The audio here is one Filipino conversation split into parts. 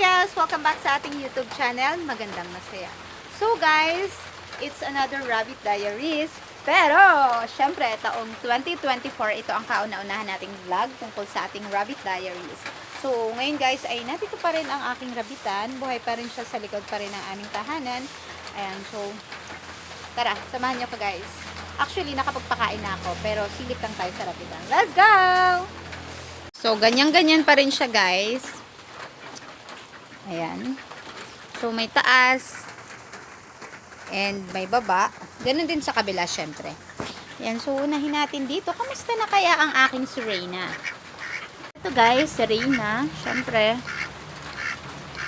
guys! Welcome back sa ating YouTube channel, Magandang Masaya. So guys, it's another Rabbit Diaries. Pero, syempre, taong 2024, ito ang kauna-unahan nating vlog tungkol sa ating Rabbit Diaries. So, ngayon guys, ay nandito pa rin ang aking rabitan. Buhay pa rin siya sa likod pa rin ng aming tahanan. Ayan, so, tara, samahan niyo ko guys. Actually, nakapagpakain na ako, pero silip lang tayo sa rabitan. Let's go! So, ganyan-ganyan pa rin siya guys. Ayan. So, may taas. And may baba. Ganun din sa kabila, syempre. Ayan. So, unahin natin dito. Kamusta na kaya ang aking si Reyna? Ito guys, si Reyna. Syempre.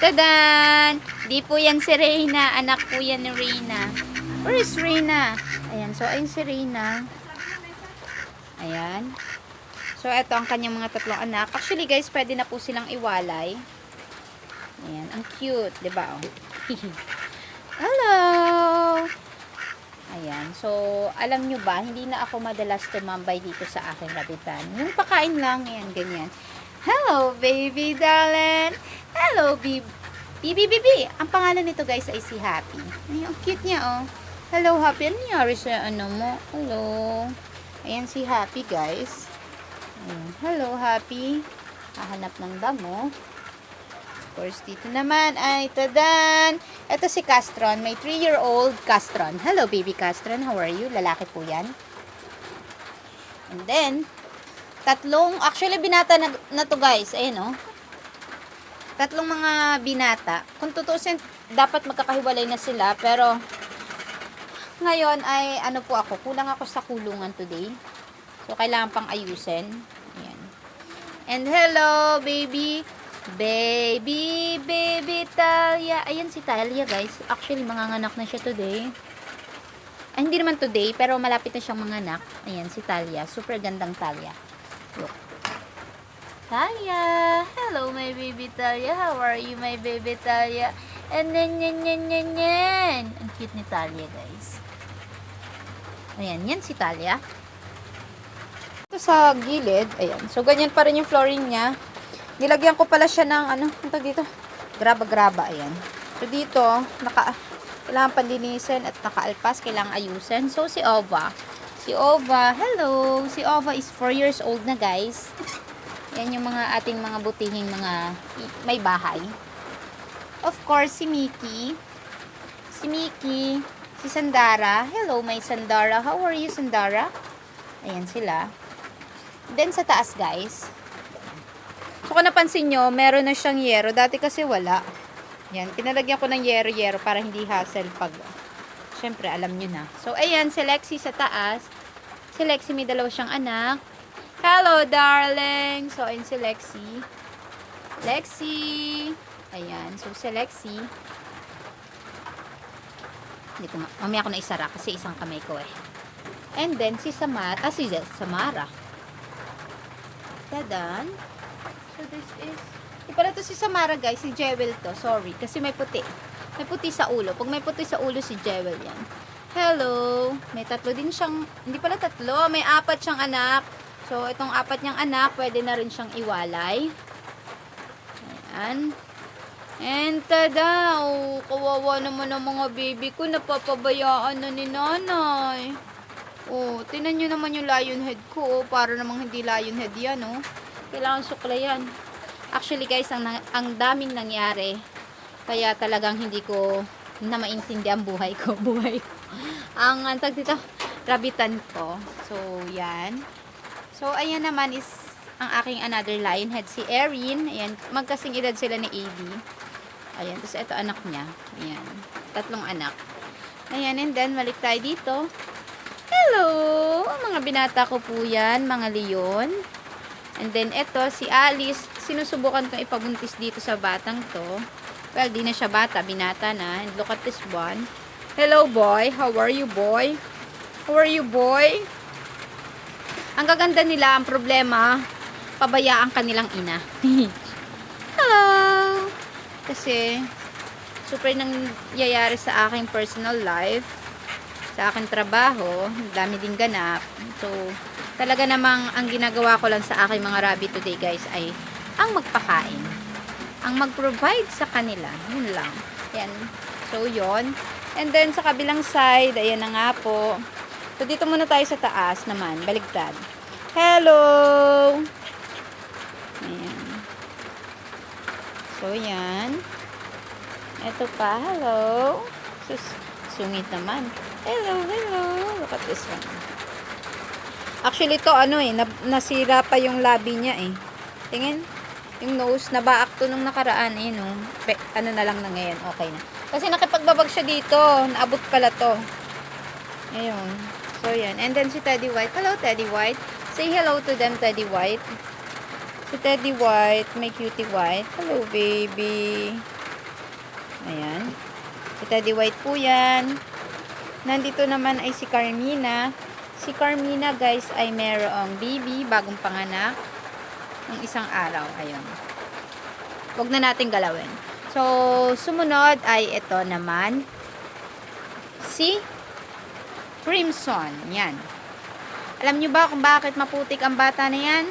Tadan! Di po yan si Reyna. Anak po yan ni Reyna. Where is Reyna? Ayan. So, ayun si Reyna. Ayan. So, ito ang kanyang mga tatlong anak. Actually, guys, pwede na po silang iwalay. Ayan, ang cute, 'di ba? Oh. Hello. Ayan. So, alam nyo ba, hindi na ako madalas tumambay dito sa aking rabitan. Yung pakain lang, ayan, ganyan. Hello, baby darling. Hello, baby. Bibi, bibi. Ang pangalan nito, guys, ay si Happy. Ay, ang cute niya, oh. Hello, Happy. Ano nangyari sa ano mo? Hello. Ayan si Happy, guys. Ayan. Hello, Happy. Hahanap ng damo. Course, dito naman ay tadan. Ito si Castron. May 3-year-old Castron. Hello, baby Castron. How are you? Lalaki po yan. And then, tatlong, actually binata na, na to guys. Ayan o. Tatlong mga binata. Kung tutusin, dapat magkakahiwalay na sila. Pero, ngayon ay ano po ako, kulang ako sa kulungan today. So, kailangan pang ayusin. Ayan. And hello, baby. Baby, baby Talia. Ayan si Talia, guys. Actually, manganganak na siya today. Ay, hindi naman today, pero malapit na siyang manganak. Ayan, si Talia. Super gandang Talia. Look. Talia. Hello, my baby Talia. How are you, my baby Talia? And then, yan, yan, yan, yan. Ang cute ni Talia, guys. Ayan, yan si Talia. Ito sa gilid, ayan. So, ganyan pa rin yung flooring niya. Nilagyan ko pala siya ng ano, ito dito, graba-graba, ayan. So, dito, naka, kailangan panlinisin at nakaalpas, kailangan ayusin. So, si Ova. Si Ova, hello! Si Ova is 4 years old na, guys. Yan yung mga ating mga butihing mga may bahay. Of course, si Mickey. Si Mickey. Si Sandara. Hello, my Sandara. How are you, Sandara? Ayan sila. Then, sa taas, guys. So, kung napansin nyo, meron na siyang yero. Dati kasi wala. Yan, pinalagyan ko ng yero-yero para hindi hassle pag, syempre, alam nyo na. So, ayan, si Lexi sa taas. Si Lexi may dalawa siyang anak. Hello, darling! So, ayun si Lexi. Lexi! Ayan, so si Lexi. Hindi ko, ma- mamaya ko na isara kasi isang kamay ko eh. And then, si Samara, ah, si Samara. Dadan. So, this is, di pala to si Samara, guys. Si Jewel to. Sorry. Kasi may puti. May puti sa ulo. Pag may puti sa ulo, si Jewel yan. Hello. May tatlo din siyang, hindi pala tatlo. May apat siyang anak. So, itong apat niyang anak, pwede na rin siyang iwalay. Ayan. And tada, oh, kawawa naman ang mga baby ko. Napapabayaan na ni nanay. Oh, tinan nyo naman yung lion head ko. Oh, para namang hindi lion head yan, oh. Kailangan suklayan. Actually, guys, ang, ang daming nangyari. Kaya talagang hindi ko na maintindi ang buhay ko. Buhay ko. Ang, ang tag dito, rabitan ko. So, yan. So, ayan naman is ang aking another lion head, si Erin. Ayan, magkasing edad sila ni AB. Ayan, tapos ito anak niya. Ayan, tatlong anak. Ayan, and then, balik tayo dito. Hello! Mga binata ko po yan, mga leon. And then, ito, si Alice. Sinusubukan kong ipabuntis dito sa batang to. Well, di na siya bata, binata na. And look at this one. Hello, boy. How are you, boy? How are you, boy? Ang gaganda nila, ang problema, pabayaan kanilang ina. Hello! Kasi, super nangyayari sa aking personal life, sa aking trabaho, dami din ganap. So, talaga namang ang ginagawa ko lang sa aking mga rabbit today guys ay ang magpakain. ang mag-provide sa kanila. Yun lang. Yan. So, yun. And then, sa kabilang side, ayan na nga po. So, dito muna tayo sa taas naman. Baligtad. Hello! Ayan. So, yan. Ito pa. Hello. Sus, sungit naman. Hello, hello. Look at this one. Actually, to ano eh, na- nasira pa yung labi niya eh. Tingin. Yung nose, nabaak to nung nakaraan eh, no? Pe, ano na lang na ngayon, okay na. Kasi nakipagbabag siya dito. Naabot pala to. Ayun. So, yan. And then si Teddy White. Hello, Teddy White. Say hello to them, Teddy White. Si Teddy White, may cutie white. Hello, baby. Ayan. Si Teddy White po yan. Nandito naman ay si Carmina. Si Carmina, guys, ay merong baby, bagong panganak. Ng isang araw. Ayun. Huwag na natin galawin. So, sumunod ay ito naman. Si Crimson. Yan. Alam nyo ba kung bakit maputik ang bata na yan?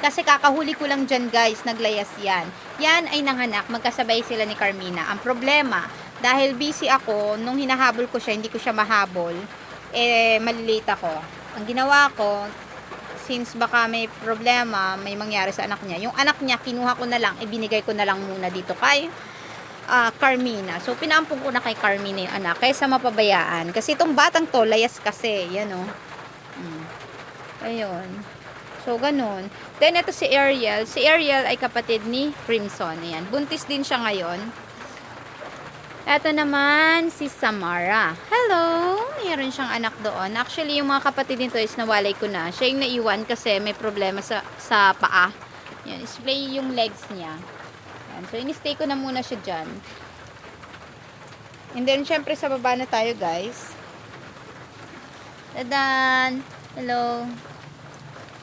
Kasi kakahuli ko lang dyan guys, naglayas yan. Yan ay nanganak, magkasabay sila ni Carmina. Ang problema, dahil busy ako, nung hinahabol ko siya, hindi ko siya mahabol, eh, malilate ako. Ang ginawa ko, since baka may problema, may mangyari sa anak niya, yung anak niya, kinuha ko na lang, ibinigay ko na lang muna dito kay ah, Carmina. So, pinaampong ko na kay Carmina yung anak, kaysa mapabayaan. Kasi itong batang to, layas kasi, yan o. Mm. Ayun. So, ganun. Then, ito si Ariel. Si Ariel ay kapatid ni Crimson. Ayan. Buntis din siya ngayon. Ito naman, si Samara. Hello! Mayroon siyang anak doon. Actually, yung mga kapatid nito is nawalay ko na. Siya yung naiwan kasi may problema sa, sa paa. Yan, display yung legs niya. Yan. So, in-stay ko na muna siya dyan. And then, syempre, sa baba na tayo, guys. Tadan! Hello!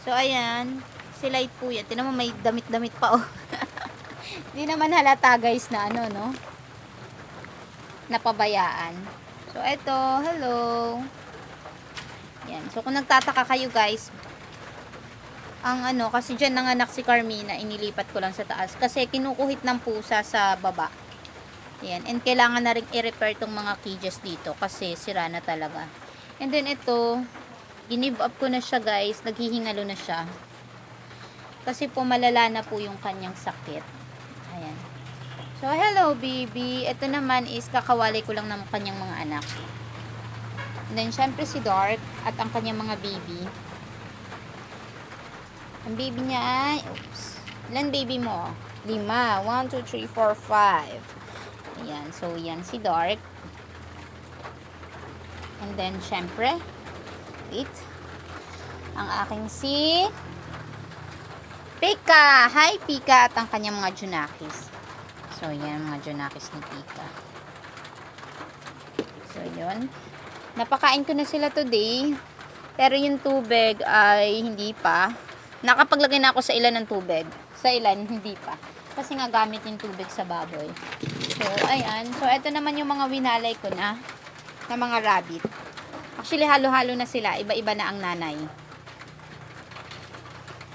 So, ayan. Si Light po yan. Tinan mo, may damit-damit pa, oh. Hindi naman halata, guys, na ano, no? Napabayaan. So, eto. Hello. Yan. So, kung nagtataka kayo, guys, ang ano, kasi dyan nanganak si Carmina, inilipat ko lang sa taas. Kasi kinukuhit ng pusa sa baba. Yan. And kailangan na rin i-repair tong mga cages dito kasi sira na talaga. And then ito, ginive up ko na siya guys. Naghihingalo na siya. Kasi po malala na po yung kanyang sakit. So, hello baby. Ito naman is kakawalay ko lang ng kanyang mga anak. And then, syempre si Dark at ang kanyang mga baby. Ang baby niya ay, oops. Ilan baby mo? Lima. One, two, three, four, five. Ayan. So, yan si Dark. And then, syempre, wait. Ang aking si Pika. Hi, Pika. At ang kanyang mga Junakis. So, yan mga Junakis ni Pika. So, yun. Napakain ko na sila today. Pero yung tubig ay hindi pa. Nakapaglagay na ako sa ilan ng tubig. Sa ilan, hindi pa. Kasi nga gamit yung tubig sa baboy. So, ayan. So, ito naman yung mga winalay ko na na mga rabbit. Actually, halo-halo na sila. Iba-iba na ang nanay.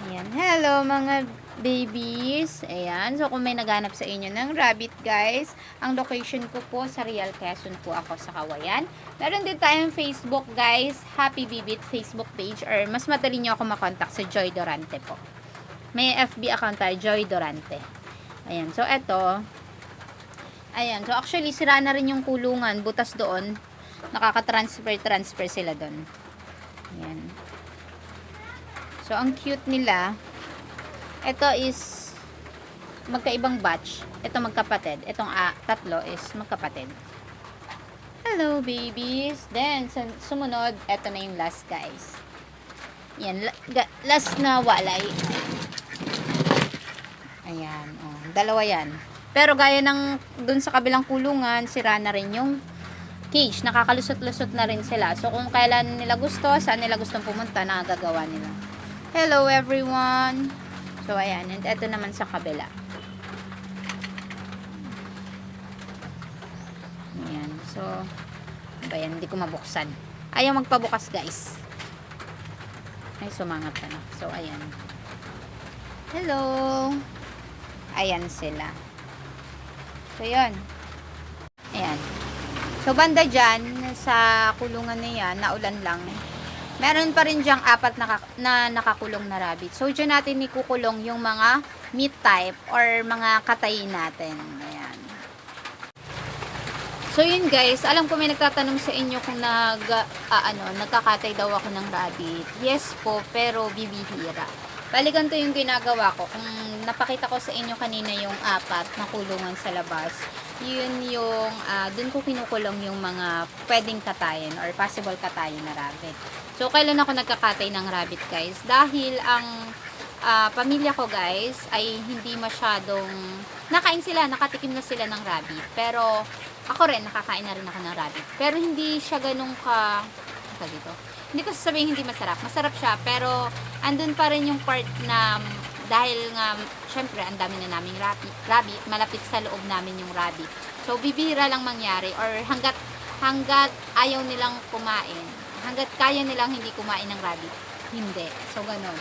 Ayan. Hello, mga babies. Ayan. So, kung may naghanap sa inyo ng rabbit, guys, ang location ko po sa Real Quezon po ako sa Kawayan. Meron din tayong Facebook, guys. Happy Bibit Facebook page. Or mas madali nyo ako makontak sa Joy Dorante po. May FB account tayo, Joy Dorante. Ayan. So, eto. Ayan. So, actually, sira na rin yung kulungan. Butas doon. Nakaka-transfer-transfer sila doon. Ayan. So, ang cute nila. Ito is magkaibang batch. Ito magkapatid. Itong ah, tatlo is magkapatid. Hello, babies. Then, sumunod, ito na yung last, guys. Yan. last na walay. Ayan. Oh, dalawa yan. Pero gaya ng dun sa kabilang kulungan, sira na rin yung cage. Nakakalusot-lusot na rin sila. So, kung kailan nila gusto, saan nila gustong pumunta, nakagagawa nila. Hello, everyone. So, ayan. And ito naman sa kabila. Ayan. So, ano ba yan? Hindi ko mabuksan. Ayaw magpabukas, guys. Ay, sumangat ka na. So, ayan. Hello. Ayan sila. So, yun. Ayan. So, banda dyan, sa kulungan na yan, naulan lang. Meron pa rin dyang apat na, na nakakulong na rabbit. So, dyan natin ikukulong yung mga meat type or mga katayin natin. Ayan. So, yun guys. Alam ko may nagtatanong sa inyo kung nag, ah, ano, nagkakatay daw ako ng rabbit. Yes po, pero bibihira. Bali, ganito yung ginagawa ko. Kung napakita ko sa inyo kanina yung apat na kulungan sa labas, yun yung, ah, dun ko kinukulong yung mga pwedeng katayin or possible katayin na rabbit. So, kailan ako nagkakatay ng rabbit, guys? Dahil ang ah, pamilya ko, guys, ay hindi masyadong, nakain sila, nakatikim na sila ng rabbit. Pero, ako rin, nakakain na rin ako ng rabbit. Pero, hindi siya ganun ka, ka dito. Hindi ko sasabihin hindi masarap. Masarap siya, pero andun pa rin yung part na dahil nga, syempre, ang dami na naming rabbit, rabbit, malapit sa loob namin yung rabbit. So, bibihira lang mangyari or hanggat, hanggat ayaw nilang kumain, hanggat kaya nilang hindi kumain ng rabbit, hindi. So, ganun.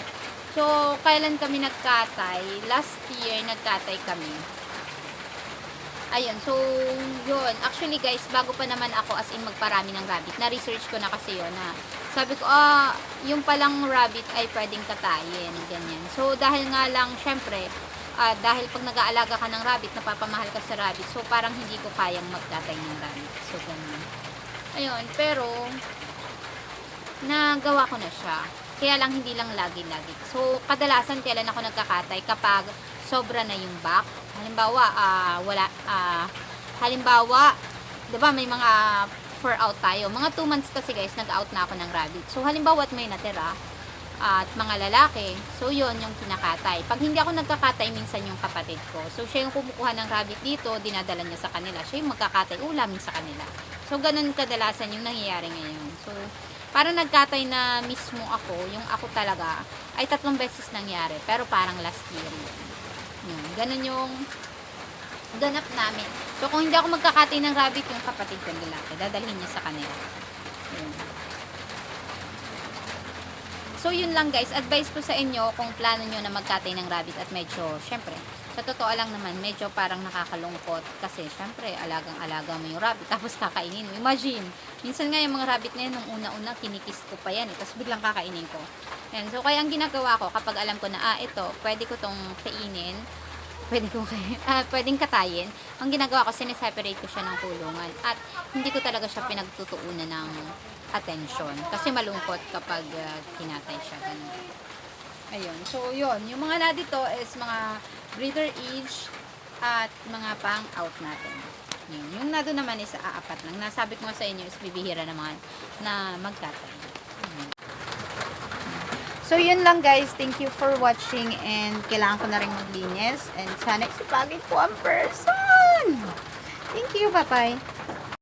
So, kailan kami nagkatay? Last year, nagkatay kami. Ayun, so, yun. Actually, guys, bago pa naman ako as in magparami ng rabbit, na-research ko na kasi yun na sabi ko, ah, yung palang rabbit ay pwedeng katayin, ganyan. So, dahil nga lang, syempre, ah, dahil pag nag-aalaga ka ng rabbit, napapamahal ka sa rabbit, so parang hindi ko kayang magkatay ng rabbit. So, ganun. Ayun, pero, nagawa ko na siya. Kaya lang, hindi lang lagi-lagi. So, kadalasan, kailan ako nagkakatay? Kapag sobra na yung back. Halimbawa, ah, wala, ah, halimbawa, 'di ba may mga for out tayo. Mga 2 months kasi guys, nag-out na ako ng rabbit. So, halimbawa at may natira, at mga lalaki, so yon yung kinakatay. Pag hindi ako nagkakatay, minsan yung kapatid ko. So, siya yung kumukuha ng rabbit dito, dinadala niya sa kanila. Siya yung magkakatay ulamin sa kanila. So, ganun kadalasan yung nangyayari ngayon. So, para nagkatay na mismo ako, yung ako talaga, ay tatlong beses nangyari. Pero parang last year yun. Yun. Ganun yung ganap namin. So, kung hindi ako magkakatay ng rabbit, yung kapatid ko lalaki, dadalhin niya sa kanila. Yun. So, yun lang guys. Advice ko sa inyo kung plano nyo na magkatay ng rabbit at medyo, syempre, sa totoo lang naman, medyo parang nakakalungkot kasi, syempre, alagang-alaga mo yung rabbit tapos kakainin mo. Imagine, minsan nga yung mga rabbit na yun, nung una-una, kinikis ko pa yan, eh, tapos biglang kakainin ko. Yan. So, kaya ang ginagawa ko, kapag alam ko na, ah, ito, pwede ko tong kainin, pwede ko kay ah, pwedeng katayin. Ang ginagawa ko, sineseparate ko siya ng kulungan. At hindi ko talaga siya pinagtutuunan ng attention. Kasi malungkot kapag ah, kinatay siya. Ganun. Ayun. So, yun. Yung mga na dito is mga breeder age at mga pang out natin. Yun. Yung nado naman is aapat lang. Nasabi ko sa inyo is bibihira naman na magkatay. So, yun lang guys. Thank you for watching and kailangan ko na rin maglinis and sana isipagin ko ang person. Thank you. Bye-bye.